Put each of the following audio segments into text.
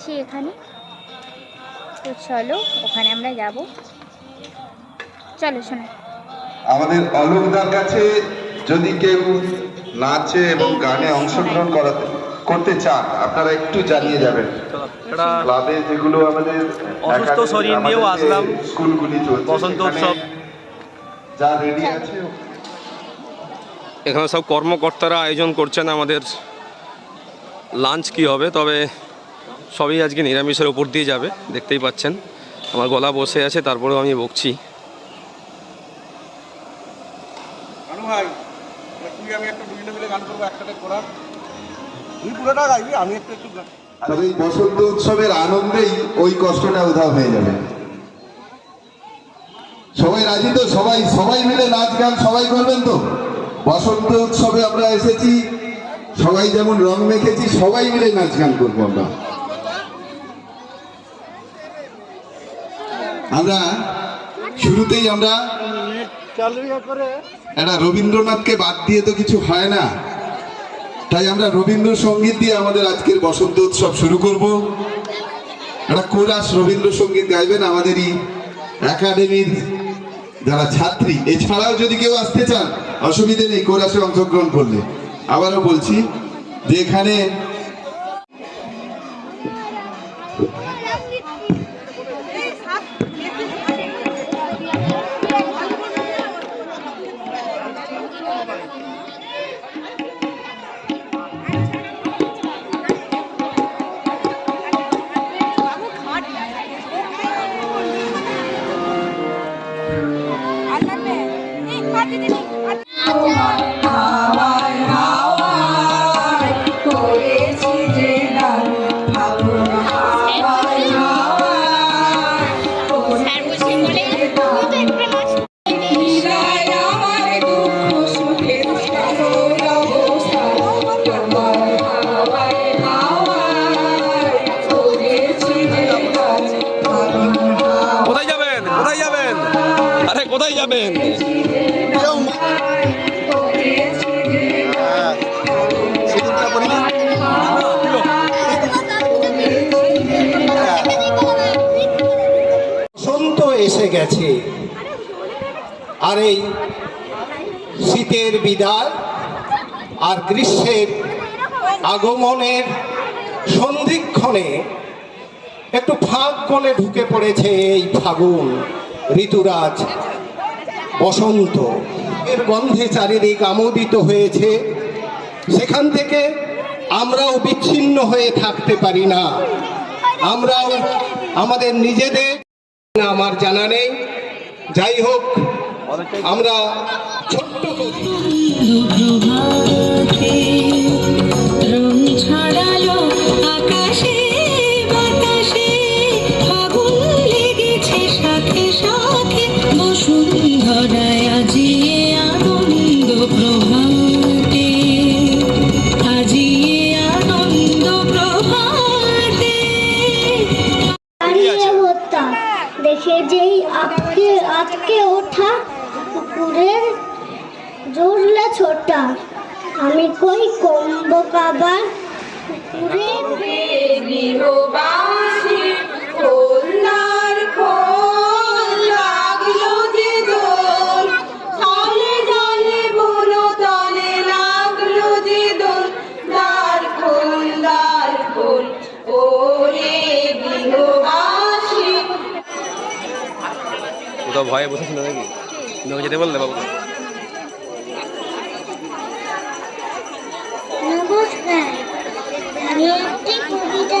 গিয়েছি এখানে। তো চলো ওখানে আমরা যাব। চলো শোনো। আমাদের অলোকদার কাছে যদি কেউ নাচে এবং গানে অংশগ্রহণ করাতে করতে চান আপনারা একটু জানিয়ে যাবেন। ক্লাবে যেগুলো আমাদের অসুস্থ শরীর নিয়েও আসলাম। স্কুলগুলি চলছে বসন্ত উৎসব। যা রেডি আছে। এখানে সব কর্মকর্তারা আয়োজন করছেন আমাদের লাঞ্চ কি হবে তবে সবই আজকে নিরামিষের উপর দিয়ে যাবে দেখতেই পাচ্ছেন। আমার গলা বসে আছে তারপরেও আমি বকছি। কানু ভাই তুই আমি একটা দুজনে মিলে গান করব একসাথে করার। তুই পুরোটা গাইবি আমি একটু একটু গান তবে এই বসন্ত উৎসবের আনন্দেই ওই কষ্টটা উধাও হয়ে যাবে। সবাই রাজি তো? সবাই সবাই মিলে নাচ গান সবাই করবেন তো? বসন্ত উৎসবে আমরা এসেছি সবাই যেমন রং মেখেছি সবাই মিলে নাচ গান করব আমরা। আমরা শুরুতেই আমরা একটা রবীন্দ্রনাথকে বাদ দিয়ে তো কিছু হয় না। তাই আমরা রবীন্দ্রসঙ্গীত দিয়ে আমাদের আজকের বসন্ত উৎসব শুরু করব। একটা কোরাস রবীন্দ্রসঙ্গীত গাইবেন আমাদেরই একাডেমির যারা ছাত্রী। এছাড়াও যদি কেউ আসতে চান, অসুবিধে নেই কোরাসে অংশগ্রহণ করলে। আবারও বলছি যে এখানে করেছি যাবেন। করেছি বসন্ত এসে গেছে। আর এই শীতের বিদায় আর গ্রীষ্মের আগমনের সন্ধিক্ষণে একটু ফাঁক কোণে ঢুকে পড়েছে এই ফাগুন ঋতুরাজ। বসন্ত। এর গন্ধে চারিদিক আমোদিত হয়েছে। সেখান থেকে আমরাও বিচ্ছিন্ন হয়ে থাকতে পারি না। আমরাও আমাদের নিজেদের আমার জানা নেই। যাই হোক, আমরা ছোট্ট করি গৃহবাসী কন্যার খোল লাগল যে দোল। জলে তলে লাগল যে দোল। দ্বার খোল দ্বার খোল ওরে গৃহবাসী কোথাও ভয়ে বসেছিল নাকি? যেতে বললে বাবু নমস্কার আমি একটি কবিতা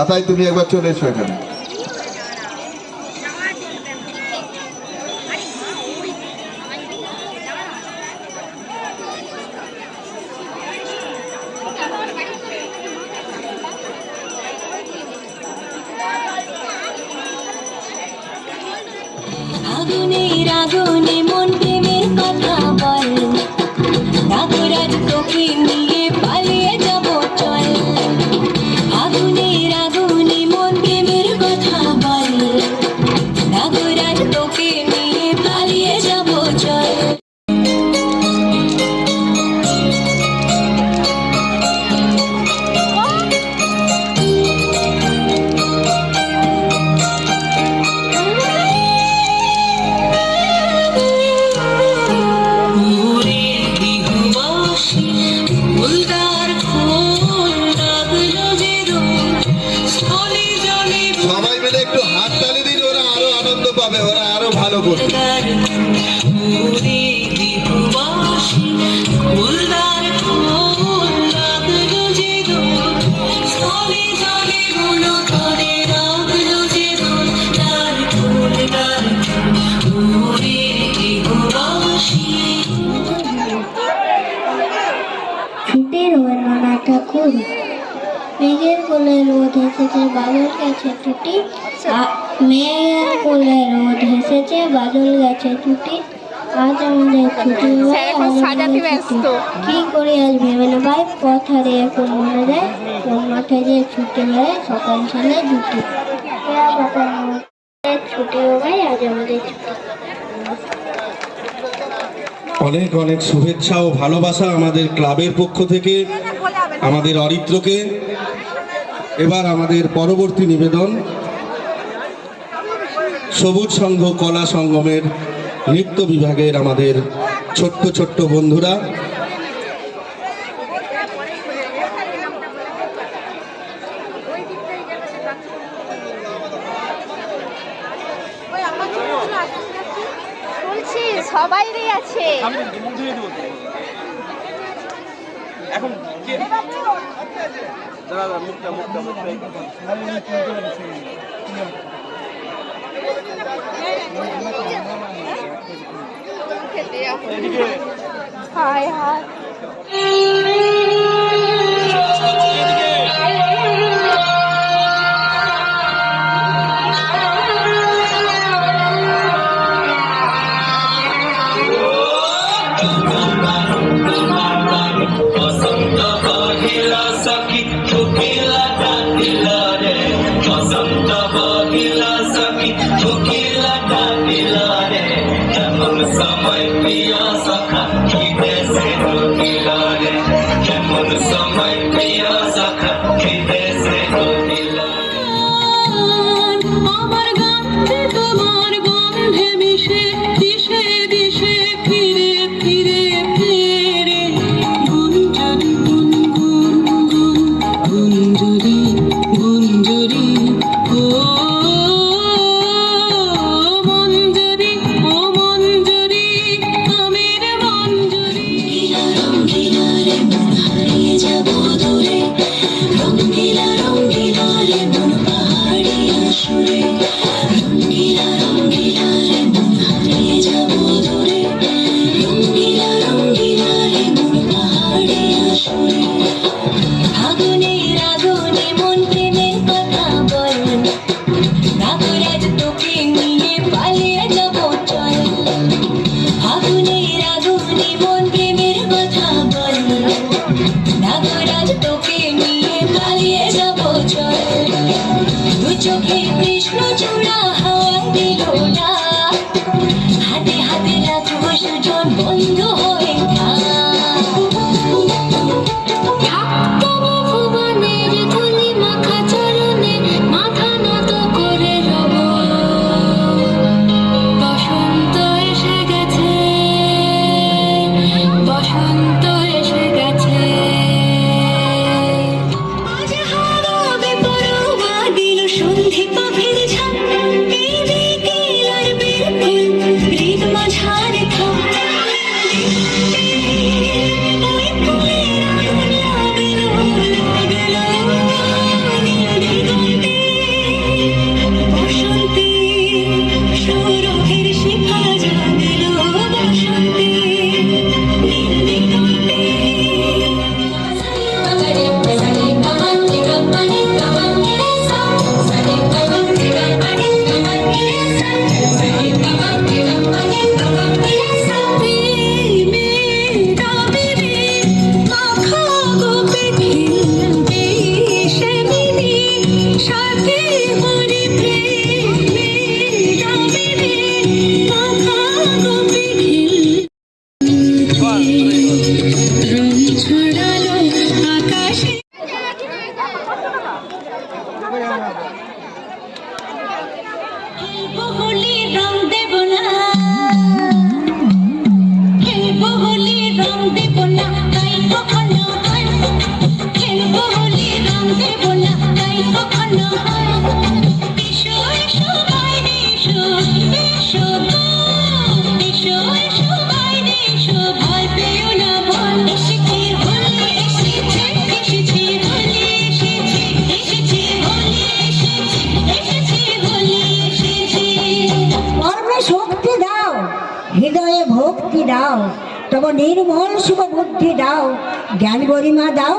মাথায় তুমি একবার চলে এসো এখানে। কোলে রোদ হেসেছে বাদল গেছে টুটি মেয়ের কোলে রোদ হেসেছে বাদল গেছে টুটি আজ আমাদের ছুটি কি করে আজ ভেবে না ভাই পথ হারিয়ে কোন মনে যায় কোন মাঠে যে ছুটি হয় সকাল সালে দুটি। অনেক অনেক শুভেচ্ছা ও ভালোবাসা আমাদের ক্লাবের পক্ষ থেকে আমাদের অরিত্রকে। এবার আমাদের পরবর্তী নিবেদন। সবুজ সংঘ কলা সঙ্গমের নৃত্য বিভাগের আমাদের ছোট্ট ছোট্ট বন্ধুরা। দাঁড়া মুখটা মুখটা মুখটা হায় হায় Awesome. Hallelujah. নির্মল শুভ বুদ্ধি দাও, জ্ঞান গরিমা দাও,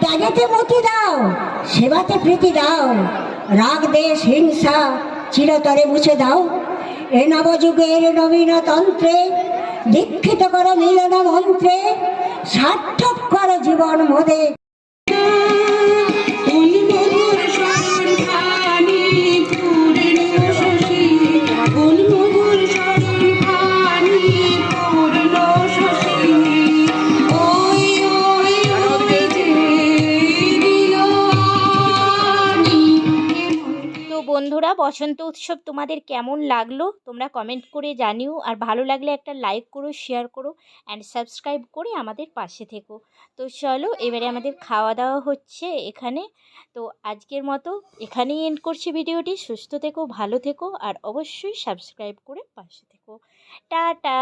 ত্যাগেতে মতি দাও, সেবাতে প্রীতি দাও, রাগ, দেশ, হিংসা চিরতরে মুছে দাও। এ নবযুগের নবীনতন্ত্রে দীক্ষিত করো মিলন মন্ত্রে সার্থক করো জীবন মোদে বন্ধুরা, বসন্ত উৎসব তোমাদের কেমন লাগল? তোমরা কমেন্ট করে জানিও। আর ভালো লাগলে একটা লাইক করো শেয়ার করো অ্যান্ড সাবস্ক্রাইব করে আমাদের পাশে থেকো। তো চলো, এবারে আমাদের খাওয়া দাওয়া হচ্ছে এখানে। তো আজকের মতো এখানেই এন্ড করছি ভিডিওটি। সুস্থ থেকো, ভালো থেকো, আর অবশ্যই সাবস্ক্রাইব করে পাশে থেকো। টাটা!